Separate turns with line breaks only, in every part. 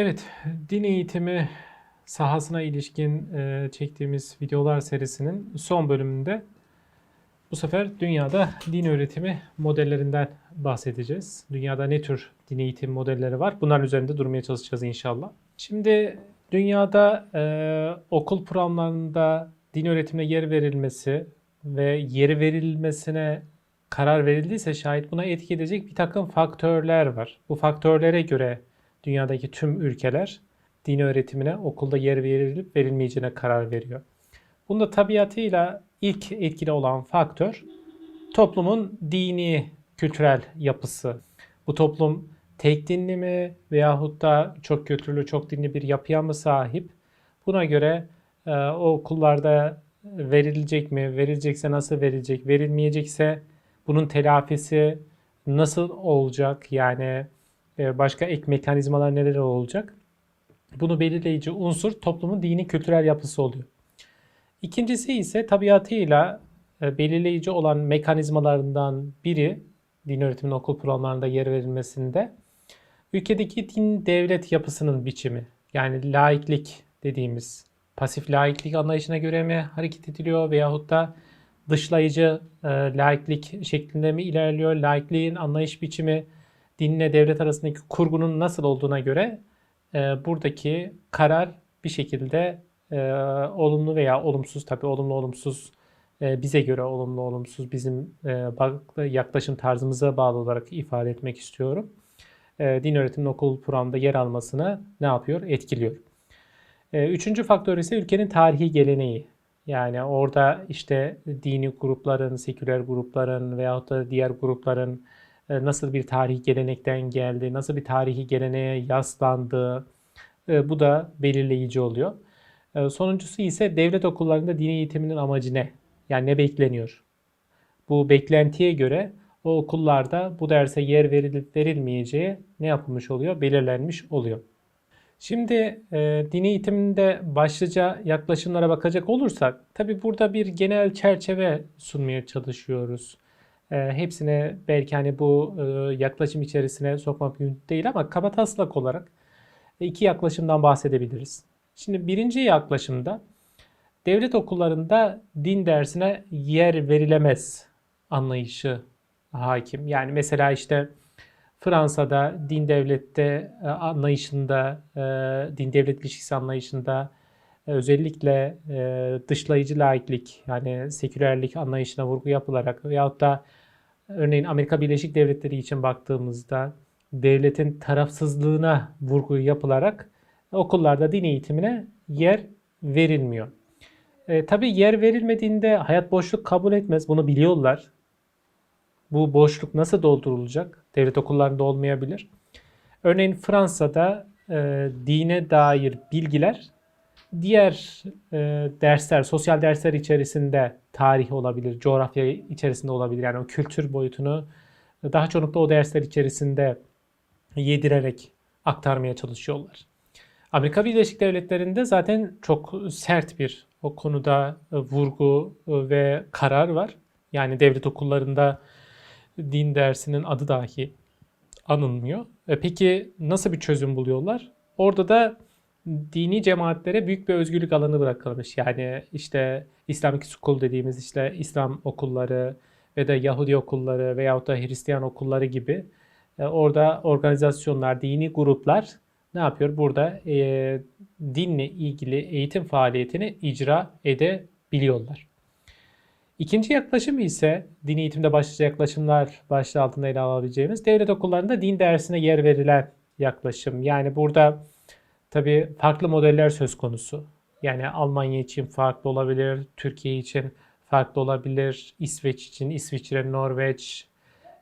Evet, din eğitimi sahasına ilişkin e, çektiğimiz videolar serisinin son bölümünde bu sefer dünyada din öğretimi modellerinden bahsedeceğiz. Dünyada ne tür din eğitim modelleri var? Bunların üzerinde durmaya çalışacağız inşallah. Şimdi dünyada e, okul programlarında din öğretimine yer verilmesi ve yeri verilmesine karar verildiyse şayet buna etki edecek bir takım faktörler var. Bu faktörlere göre dünyadaki tüm ülkeler din öğretimine okulda yer verilip verilmeyeceğine karar veriyor. Bunda tabiatıyla ilk etkili olan faktör toplumun dini kültürel yapısı. Bu toplum tek dinli mi veyahut da çok kültürlü, çok dinli bir yapıya mı sahip? Buna göre e, o okullarda verilecek mi? Verilecekse nasıl verilecek? Verilmeyecekse bunun telafisi nasıl olacak? Yani başka ek mekanizmalar neler olacak? Bunu belirleyici unsur toplumun dini kültürel yapısı oluyor. İkincisi ise tabiatıyla e, belirleyici olan mekanizmalarından biri din öğretiminin okul programlarında yer verilmesinde ülkedeki din devlet yapısının biçimi. Yani laiklik dediğimiz pasif laiklik anlayışına göre mi hareket ediliyor veyahut da dışlayıcı e, laiklik şeklinde mi ilerliyor? Laikliğin anlayış biçimi dinle devlet arasındaki kurgunun nasıl olduğuna göre e, buradaki karar bir şekilde e, olumlu veya olumsuz tabii olumlu olumsuz e, bize göre olumlu olumsuz bizim e, yaklaşım tarzımıza bağlı olarak ifade etmek istiyorum. E, din öğretiminin okul programında yer almasına ne yapıyor? Etkiliyor. E, üçüncü faktör ise ülkenin tarihi geleneği. Yani orada işte dini grupların, seküler grupların veyahut da diğer grupların nasıl bir tarihi gelenekten geldi, nasıl bir tarihi geleneğe yaslandı e, bu da belirleyici oluyor. E, sonuncusu ise devlet okullarında dini eğitiminin amacı ne? Yani ne bekleniyor? Bu beklentiye göre o okullarda bu derse yer verilip verilmeyeceği ne yapılmış oluyor? Belirlenmiş oluyor. Şimdi e, dini eğitimde başlıca yaklaşımlara bakacak olursak, tabi burada bir genel çerçeve sunmaya çalışıyoruz. E, hepsine belki hani bu e, yaklaşım içerisine sokmak mümkün değil ama kabataslak olarak iki yaklaşımdan bahsedebiliriz. Şimdi birinci yaklaşımda devlet okullarında din dersine yer verilemez anlayışı hakim. Yani mesela işte Fransa'da din devlette e, anlayışında, e, din devlet ilişkisi anlayışında e, özellikle dışlayıcı laiklik yani sekülerlik anlayışına vurgu yapılarak veyahut da örneğin Amerika Birleşik Devletleri için baktığımızda devletin tarafsızlığına vurgu yapılarak okullarda din eğitimine yer verilmiyor. E, tabii yer verilmediğinde hayat boşluk kabul etmez. Bunu biliyorlar. Bu boşluk nasıl doldurulacak? Devlet okullarında olmayabilir. Örneğin Fransa'da e, dine dair bilgiler diğer e, dersler, sosyal dersler içerisinde tarih olabilir, coğrafya içerisinde olabilir. Yani o kültür boyutunu daha çoğunlukla o dersler içerisinde yedirerek aktarmaya çalışıyorlar. Amerika Birleşik Devletleri'nde zaten çok sert bir o konuda vurgu ve karar var. Yani devlet okullarında din dersinin adı dahi anılmıyor. E peki nasıl bir çözüm buluyorlar? Orada da dini cemaatlere büyük bir özgürlük alanı bırakılmış. Yani işte Islamic School dediğimiz işte İslam okulları ve de Yahudi okulları veyahut da Hristiyan okulları gibi e, orada organizasyonlar, dini gruplar ne yapıyor? Burada e, dinle ilgili eğitim faaliyetini icra edebiliyorlar. İkinci yaklaşım ise din eğitimde başlıca yaklaşımlar başlığı altında ele alabileceğimiz devlet okullarında din dersine yer verilen yaklaşım. Yani burada tabii farklı modeller söz konusu. Yani Almanya için farklı olabilir, Türkiye için farklı olabilir, İsveç için, İsviçre, Norveç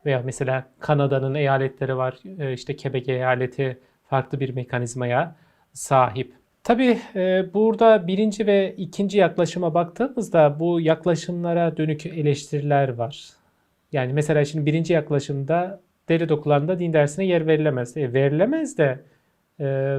veya mesela Kanada'nın eyaletleri var. E, işte Quebec eyaleti farklı bir mekanizmaya sahip. Tabii e, burada birinci ve ikinci yaklaşıma baktığımızda bu yaklaşımlara dönük eleştiriler var. Yani mesela şimdi birinci yaklaşımda devlet okullarında din dersine yer verilemez. E, verilemez de e,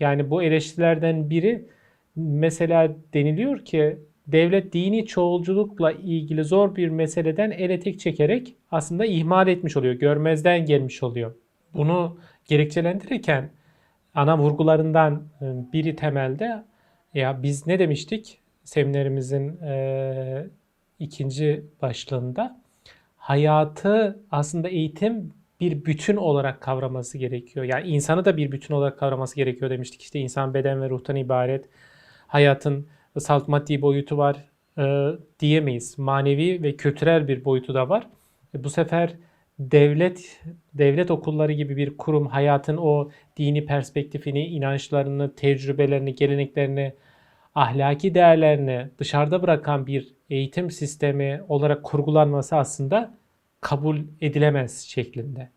yani bu eleştirilerden biri mesela deniliyor ki devlet dini çoğulculukla ilgili zor bir meseleden ele tek çekerek aslında ihmal etmiş oluyor, görmezden gelmiş oluyor. Bunu gerekçelendirirken ana vurgularından e, biri temelde ya biz ne demiştik seminerimizin e, ikinci başlığında hayatı aslında eğitim bir bütün olarak kavraması gerekiyor. Yani insanı da bir bütün olarak kavraması gerekiyor demiştik. İşte insan beden ve ruhtan ibaret. Hayatın salt maddi boyutu var e, diyemeyiz. Manevi ve kültürel bir boyutu da var. E, bu sefer devlet devlet okulları gibi bir kurum hayatın o dini perspektifini, inançlarını, tecrübelerini, geleneklerini, ahlaki değerlerini dışarıda bırakan bir eğitim sistemi olarak kurgulanması aslında kabul edilemez şeklinde.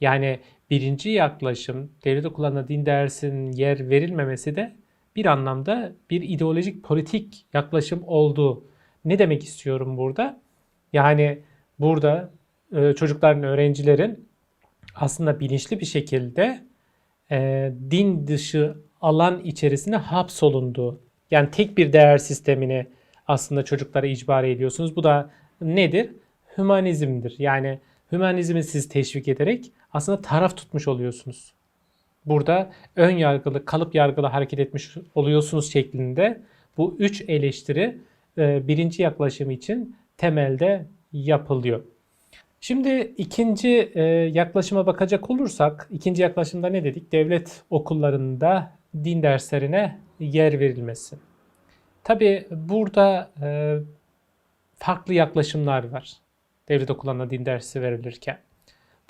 Yani birinci yaklaşım devlet okullarına din dersinin yer verilmemesi de bir anlamda bir ideolojik politik yaklaşım olduğu. Ne demek istiyorum burada? Yani burada e, çocukların, öğrencilerin aslında bilinçli bir şekilde e, din dışı alan içerisine hapsolunduğu. Yani tek bir değer sistemini aslında çocuklara icbar ediyorsunuz. Bu da nedir? Hümanizmdir. Yani hümanizmi siz teşvik ederek aslında taraf tutmuş oluyorsunuz. Burada ön yargılı, kalıp yargılı hareket etmiş oluyorsunuz şeklinde bu üç eleştiri e, birinci yaklaşım için temelde yapılıyor. Şimdi ikinci e, yaklaşıma bakacak olursak, ikinci yaklaşımda ne dedik? Devlet okullarında din derslerine yer verilmesi. Tabi burada e, farklı yaklaşımlar var. Devlet okullarında din dersi verilirken.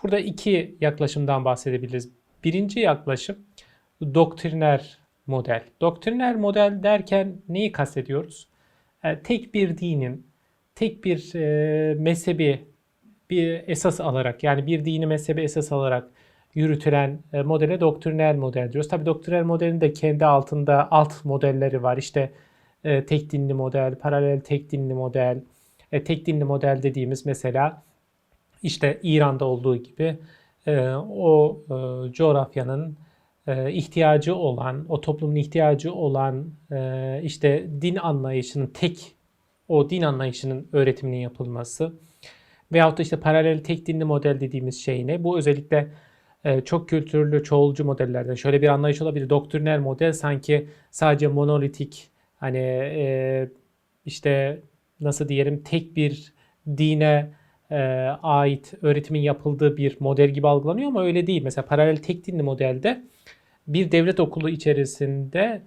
Burada iki yaklaşımdan bahsedebiliriz. Birinci yaklaşım doktriner model. Doktriner model derken neyi kastediyoruz? E, tek bir dinin, tek bir e, mezhebi bir esas alarak yani bir dini mezhebi esas alarak yürütülen e, modele doktriner model diyoruz. Tabi doktriner modelin de kendi altında alt modelleri var. İşte e, tek dinli model, paralel tek dinli model. E, tek dinli model dediğimiz mesela işte İran'da olduğu gibi e, o e, coğrafyanın ihtiyacı olan, o toplumun ihtiyacı olan işte din anlayışının tek o din anlayışının öğretiminin yapılması veyahut da işte paralel tek dinli model dediğimiz şey ne? Bu özellikle çok kültürlü çoğulcu modellerden şöyle bir anlayış olabilir. Doktriner model sanki sadece monolitik hani işte nasıl diyelim tek bir dine e, ait öğretimin yapıldığı bir model gibi algılanıyor ama öyle değil. Mesela paralel tek dinli modelde bir devlet okulu içerisinde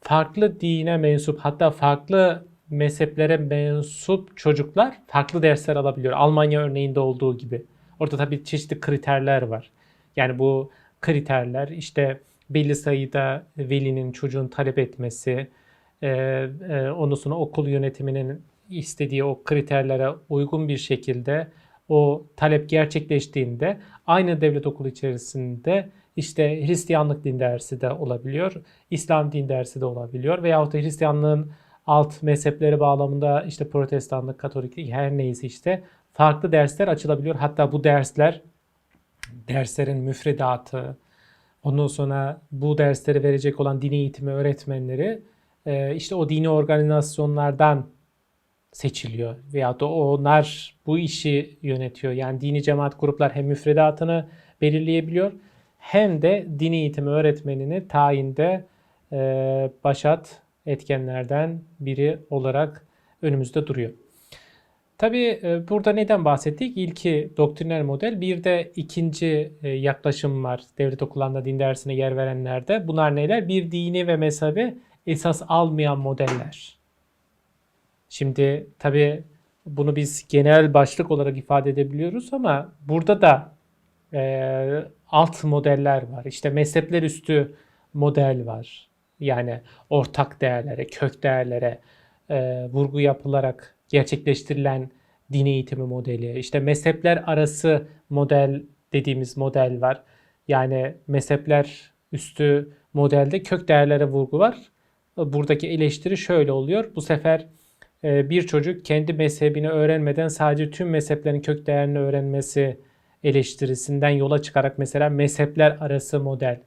farklı dine mensup hatta farklı mezheplere mensup çocuklar farklı dersler alabiliyor. Almanya örneğinde olduğu gibi. Orada tabii çeşitli kriterler var. Yani bu kriterler işte belli sayıda velinin çocuğun talep etmesi, e, e, ondan sonra okul yönetiminin istediği o kriterlere uygun bir şekilde o talep gerçekleştiğinde aynı devlet okulu içerisinde işte Hristiyanlık din dersi de olabiliyor, İslam din dersi de olabiliyor veyahut da Hristiyanlığın alt mezhepleri bağlamında işte protestanlık, katoliklik her neyse işte farklı dersler açılabiliyor. Hatta bu dersler derslerin müfredatı, ondan sonra bu dersleri verecek olan dini eğitimi öğretmenleri işte o dini organizasyonlardan seçiliyor veya da onlar bu işi yönetiyor. Yani dini cemaat gruplar hem müfredatını belirleyebiliyor hem de dini eğitimi öğretmenini tayinde e, başat etkenlerden biri olarak önümüzde duruyor. Tabii e, burada neden bahsettik? İlki doktriner model, bir de ikinci e, yaklaşım var devlet okullarında din dersine yer verenlerde. Bunlar neler? Bir dini ve mezhebi esas almayan modeller. Şimdi tabii bunu biz genel başlık olarak ifade edebiliyoruz ama burada da e, alt modeller var. İşte mezhepler üstü model var. Yani ortak değerlere, kök değerlere e, vurgu yapılarak gerçekleştirilen din eğitimi modeli. İşte mezhepler arası model dediğimiz model var. Yani mezhepler üstü modelde kök değerlere vurgu var. Buradaki eleştiri şöyle oluyor. Bu sefer bir çocuk kendi mezhebini öğrenmeden sadece tüm mezheplerin kök değerini öğrenmesi eleştirisinden yola çıkarak mesela mezhepler arası model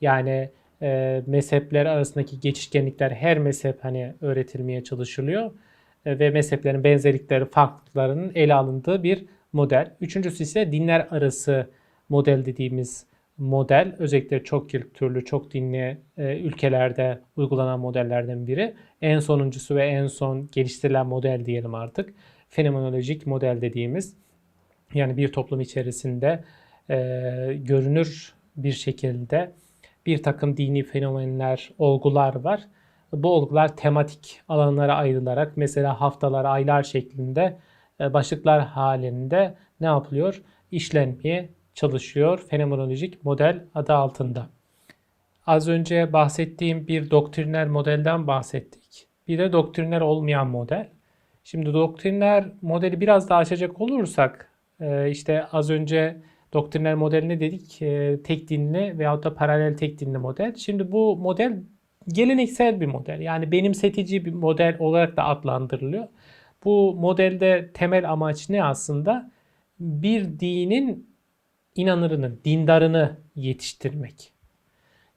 yani e, mezhepler arasındaki geçişkenlikler her mezhep hani öğretilmeye çalışılıyor e, ve mezheplerin benzerlikleri farklılıklarının ele alındığı bir model. Üçüncüsü ise dinler arası model dediğimiz model. Özellikle çok kültürlü, çok dinli e, ülkelerde uygulanan modellerden biri. En sonuncusu ve en son geliştirilen model diyelim artık. Fenomenolojik model dediğimiz yani bir toplum içerisinde e, görünür bir şekilde bir takım dini fenomenler, olgular var. Bu olgular tematik alanlara ayrılarak mesela haftalar, aylar şeklinde e, başlıklar halinde ne yapılıyor? İşlenmeye çalışıyor fenomenolojik model adı altında. Az önce bahsettiğim bir doktriner modelden bahsettik. Bir de doktriner olmayan model. Şimdi doktriner modeli biraz daha açacak olursak e, işte az önce doktriner modelini dedik e, tek dinli veyahut da paralel tek dinli model. Şimdi bu model geleneksel bir model. Yani benimsetici bir model olarak da adlandırılıyor. Bu modelde temel amaç ne aslında? Bir dinin inanırını, dindarını yetiştirmek.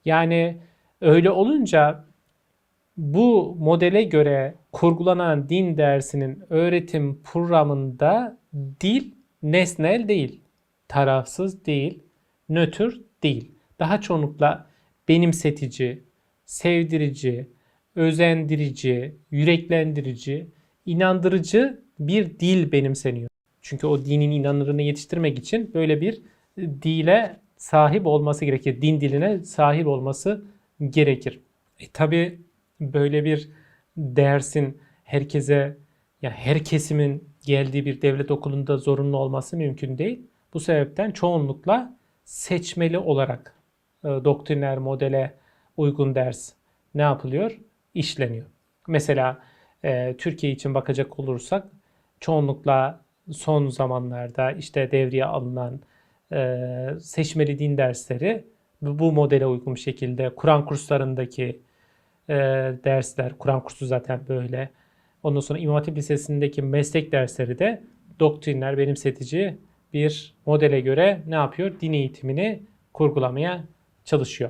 Yani öyle olunca bu modele göre kurgulanan din dersinin öğretim programında dil nesnel değil, tarafsız değil, nötr değil. Daha çoğunlukla benimsetici, sevdirici, özendirici, yüreklendirici, inandırıcı bir dil benimseniyor. Çünkü o dinin inanırını yetiştirmek için böyle bir dile sahip olması gerekir. Din diline sahip olması gerekir. E tabi böyle bir dersin herkese ya her kesimin geldiği bir devlet okulunda zorunlu olması mümkün değil. Bu sebepten çoğunlukla seçmeli olarak e, doktriner modele uygun ders ne yapılıyor? İşleniyor. Mesela e, Türkiye için bakacak olursak çoğunlukla son zamanlarda işte devreye alınan seçmeli din dersleri bu modele uygun bir şekilde Kur'an kurslarındaki e, dersler, Kur'an kursu zaten böyle. Ondan sonra İmam Hatip Lisesi'ndeki meslek dersleri de doktrinler benimsetici bir modele göre ne yapıyor? Din eğitimini kurgulamaya çalışıyor.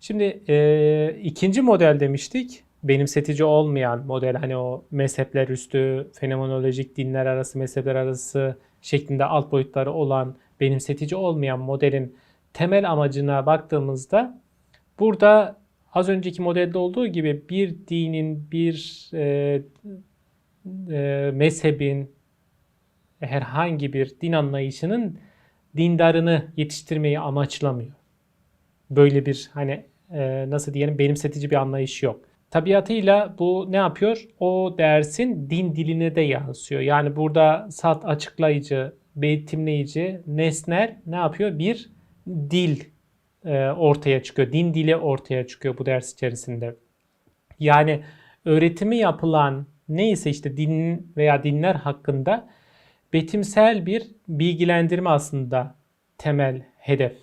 Şimdi e, ikinci model demiştik. Benimsetici olmayan model hani o mezhepler üstü, fenomenolojik dinler arası, mezhepler arası şeklinde alt boyutları olan benimsetici olmayan modelin temel amacına baktığımızda burada az önceki modelde olduğu gibi bir dinin, bir e, e, mezhebin, herhangi bir din anlayışının dindarını yetiştirmeyi amaçlamıyor. Böyle bir hani e, nasıl diyelim benimsetici bir anlayış yok. Tabiatıyla bu ne yapıyor? O dersin din diline de yansıyor. Yani burada salt açıklayıcı, betimleyici, nesner ne yapıyor? Bir dil e, ortaya çıkıyor. Din dili ortaya çıkıyor bu ders içerisinde. Yani öğretimi yapılan neyse işte din veya dinler hakkında betimsel bir bilgilendirme aslında temel hedef.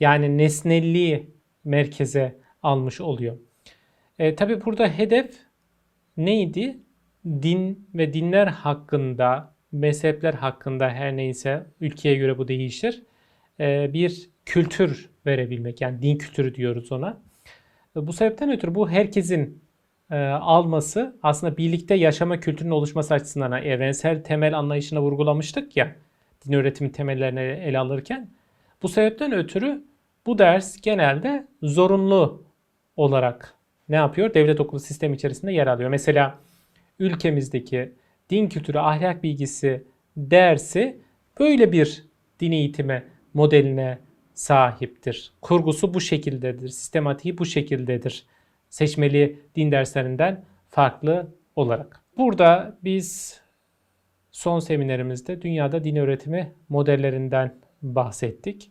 Yani nesnelliği merkeze almış oluyor. E, Tabi burada hedef neydi? Din ve dinler hakkında, mezhepler hakkında her neyse ülkeye göre bu değişir. E, bir kültür verebilmek. Yani din kültürü diyoruz ona. Bu sebepten ötürü bu herkesin e, alması aslında birlikte yaşama kültürünün oluşması açısından yani evrensel temel anlayışına vurgulamıştık ya din öğretimi temellerini ele alırken. Bu sebepten ötürü bu ders genelde zorunlu olarak ne yapıyor? Devlet okulu sistemi içerisinde yer alıyor. Mesela ülkemizdeki din kültürü ahlak bilgisi dersi böyle bir din eğitimi modeline sahiptir. Kurgusu bu şekildedir. Sistematiği bu şekildedir. Seçmeli din derslerinden farklı olarak. Burada biz son seminerimizde dünyada din öğretimi modellerinden bahsettik.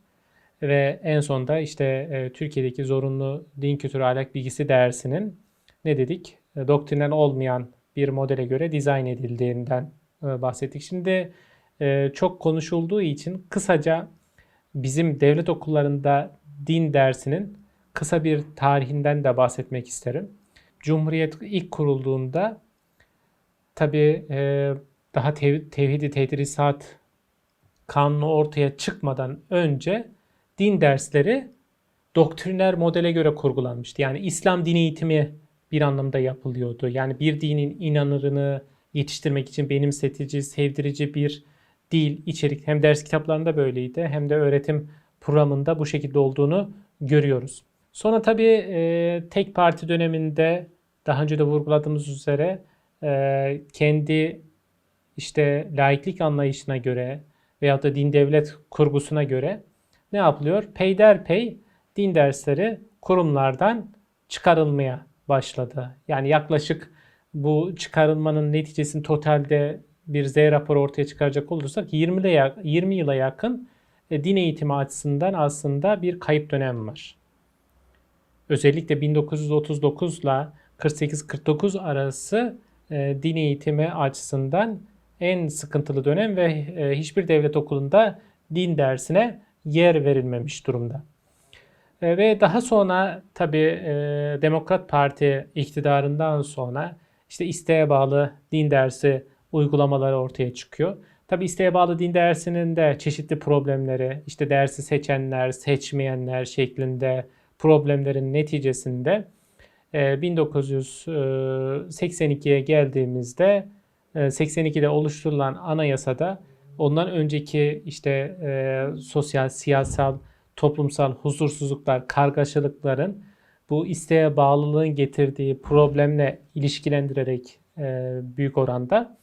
Ve en sonda işte e, Türkiye'deki zorunlu din kültürü ahlak bilgisi dersinin ne dedik? E, doktrinen olmayan bir modele göre dizayn edildiğinden e, bahsettik. Şimdi e, çok konuşulduğu için kısaca bizim devlet okullarında din dersinin kısa bir tarihinden de bahsetmek isterim. Cumhuriyet ilk kurulduğunda tabi e, daha tev tevhid-i tedrisat kanunu ortaya çıkmadan önce din dersleri doktriner modele göre kurgulanmıştı. Yani İslam din eğitimi bir anlamda yapılıyordu. Yani bir dinin inanırını yetiştirmek için benimsetici, sevdirici bir dil, içerik hem ders kitaplarında böyleydi hem de öğretim programında bu şekilde olduğunu görüyoruz. Sonra tabii e, tek parti döneminde daha önce de vurguladığımız üzere e, kendi işte laiklik anlayışına göre veyahut da din devlet kurgusuna göre ne yapılıyor? Peyderpey din dersleri kurumlardan çıkarılmaya başladı. Yani yaklaşık bu çıkarılmanın neticesini totalde bir Z raporu ortaya çıkaracak olursak 20, ile, 20 yıla yakın e, din eğitimi açısından aslında bir kayıp dönem var. Özellikle 1939 ile 48-49 arası e, din eğitimi açısından en sıkıntılı dönem ve e, hiçbir devlet okulunda din dersine yer verilmemiş durumda. E, ve daha sonra tabii e, Demokrat Parti iktidarından sonra işte isteğe bağlı din dersi uygulamaları ortaya çıkıyor. Tabii isteğe bağlı din dersinin de çeşitli problemleri, işte dersi seçenler, seçmeyenler şeklinde problemlerin neticesinde 1982'ye geldiğimizde 82'de oluşturulan anayasada ondan önceki işte e, sosyal, siyasal, toplumsal huzursuzluklar, kargaşalıkların bu isteğe bağlılığın getirdiği problemle ilişkilendirerek e, büyük oranda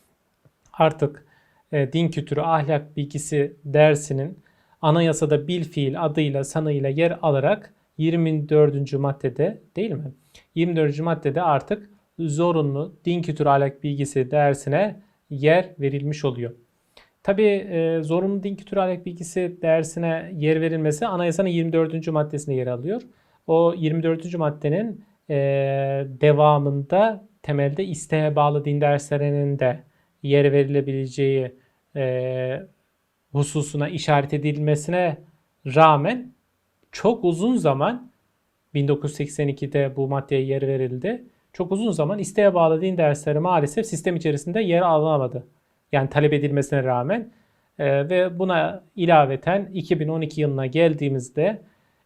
artık e, din kültürü, ahlak bilgisi dersinin anayasada bil fiil adıyla sanıyla yer alarak 24. maddede değil mi? 24. maddede artık zorunlu din kültürü ahlak bilgisi dersine yer verilmiş oluyor. Tabi e, zorunlu din kültürü ahlak bilgisi dersine yer verilmesi anayasanın 24. maddesinde yer alıyor. O 24. maddenin e, devamında temelde isteğe bağlı din derslerinin de yer verilebileceği e, hususuna işaret edilmesine rağmen çok uzun zaman 1982'de bu maddeye yer verildi. Çok uzun zaman isteğe bağlı din dersleri maalesef sistem içerisinde yer alamadı. Yani talep edilmesine rağmen e, ve buna ilaveten 2012 yılına geldiğimizde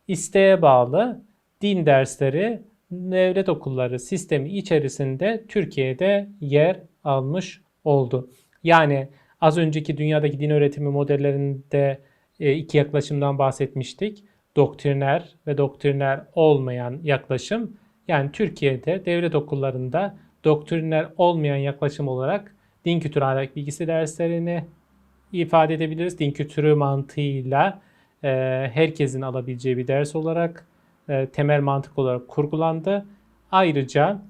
isteğe bağlı din dersleri devlet okulları sistemi içerisinde Türkiye'de yer almış oldu. Yani az önceki dünyadaki din öğretimi modellerinde e, iki yaklaşımdan bahsetmiştik. Doktriner ve doktriner olmayan yaklaşım. Yani Türkiye'de devlet okullarında doktriner olmayan yaklaşım olarak din kültürü ahlak bilgisi derslerini ifade edebiliriz. Din kültürü mantığıyla e, herkesin alabileceği bir ders olarak e, temel mantık olarak kurgulandı. Ayrıca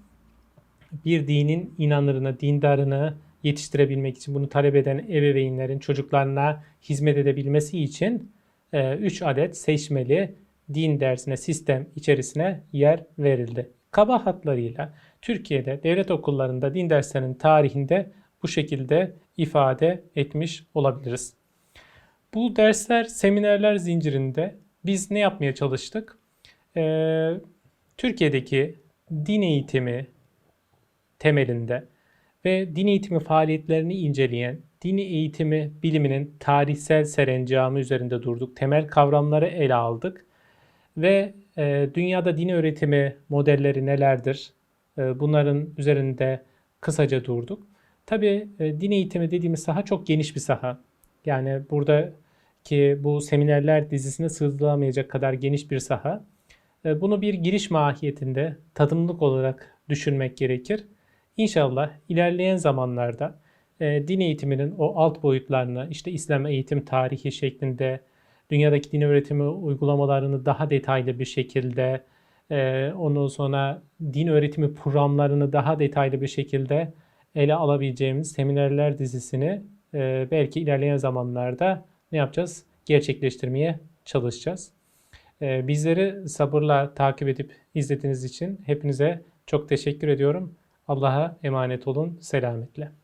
bir dinin inanırını, dindarını yetiştirebilmek için bunu talep eden ebeveynlerin çocuklarına hizmet edebilmesi için 3 e, adet seçmeli din dersine, sistem içerisine yer verildi. Kaba hatlarıyla Türkiye'de devlet okullarında din derslerinin tarihinde bu şekilde ifade etmiş olabiliriz. Bu dersler, seminerler zincirinde biz ne yapmaya çalıştık? Ee, Türkiye'deki din eğitimi temelinde ve din eğitimi faaliyetlerini inceleyen dini eğitimi biliminin tarihsel serencamı üzerinde durduk. Temel kavramları ele aldık ve e, dünyada din öğretimi modelleri nelerdir? E, bunların üzerinde kısaca durduk. Tabii e, din eğitimi dediğimiz saha çok geniş bir saha. Yani buradaki bu seminerler dizisine sığdırılamayacak kadar geniş bir saha. E, bunu bir giriş mahiyetinde tadımlık olarak düşünmek gerekir. İnşallah ilerleyen zamanlarda e, din eğitiminin o alt boyutlarını işte İslam eğitim tarihi şeklinde dünyadaki din öğretimi uygulamalarını daha detaylı bir şekilde e, ondan sonra din öğretimi programlarını daha detaylı bir şekilde ele alabileceğimiz seminerler dizisini e, belki ilerleyen zamanlarda ne yapacağız? Gerçekleştirmeye çalışacağız. E, bizleri sabırla takip edip izlediğiniz için hepinize çok teşekkür ediyorum. Allah'a emanet olun. Selametle.